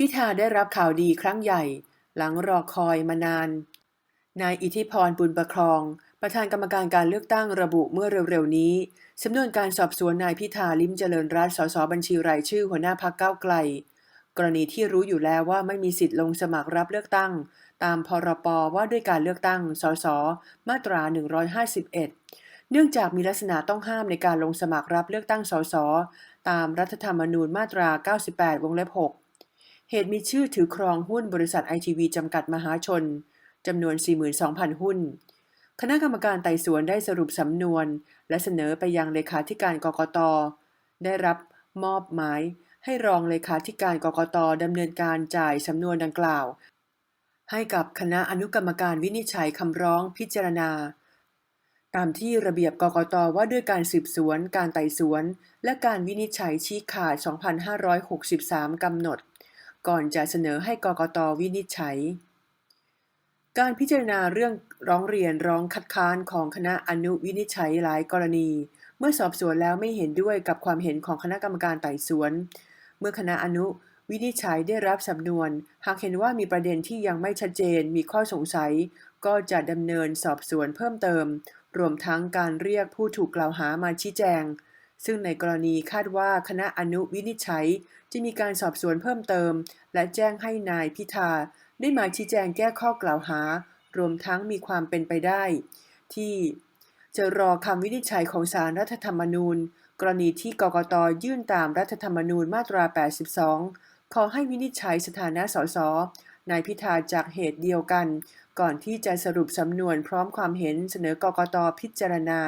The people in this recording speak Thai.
พิธาได้รับข่าวดีครั้งใหญ่ หลังรอคอยมานาน นายอิทธิพรบุญประครอง ประธานกรรมการการเลือกตั้งระบุเมื่อเร็วๆนี้สำนวนการสอบสวนนายพิธาลิมเจริญรัตสสบัญชีรายชื่อหัวหน้าพักเก้าวไกล กรณีที่รู้อยู่แล้วว่าไม่มีสิทธิ์ลงสมัครรับเลือกตั้ง ตามพรปว่าด้วยการเลือกตั้งสสมาตรา 151 เนื่องจากมีลักษณะต้องห้ามในการลงสมัครรับเลือกตั้งสสตามรัฐธรรมนูญมาตรา 98 วงเล็บ 6 เหตุมีชื่อถือครองหุ้นบริษัทไอทีวีจำกัดมหาชนจำนวน 42,000 หุ้น คณะกรรมการไต่สวนได้สรุปสำนวน และเสนอไปยังเลขาธิการกกต ได้รับมอบหมายให้รองเลขาธิการกกตดำเนินการจ่ายสำนวนดังกล่าว ให้กับคณะอนุกรรมการวินิจฉัยคำร้องพิจารณา ตามที่ระเบียบกกตว่าด้วยการสืบสวน การไต่สวน และการวินิจฉัยชี้ขาด 2563 กำหนด ก่อนจะเสนอให้กกตวินิจฉัย การพิจารณาเรื่องร้องเรียนร้องคัดค้านของคณะอนุวินิจฉัยหลายกรณี เมื่อสอบสวนแล้วไม่เห็นด้วยกับความเห็นของคณะกรรมการไต่สวน เมื่อคณะอนุวินิจฉัยได้รับสำนวน หากเห็นว่ามีประเด็นที่ยังไม่ชัดเจนมีข้อสงสัย ก็จะดำเนินสอบสวนเพิ่มเติม รวมทั้งการเรียกผู้ถูกกล่าวหามาชี้แจง ซึ่งในกรณีคาดว่าคณะอนุวินิจฉัย จะมีการสอบสวนเพิ่มเติม และแจ้งให้นายพิธา ได้มาชี้แจงแก้ข้อกล่าวหา รวมทั้งมีความเป็นไปได้ ที่จะรอคำวินิจฉัยของศาลรัฐธรรมนูญ กรณีที่กกตยื่นตามรัฐธรรมนูญมาตรา 82 ขอให้วินิจฉัยสถานะสสนายพิธาจากเหตุเดียวกัน ก่อนที่จะสรุปสำนวนพร้อมความเห็นเสนอกกตพิจารณา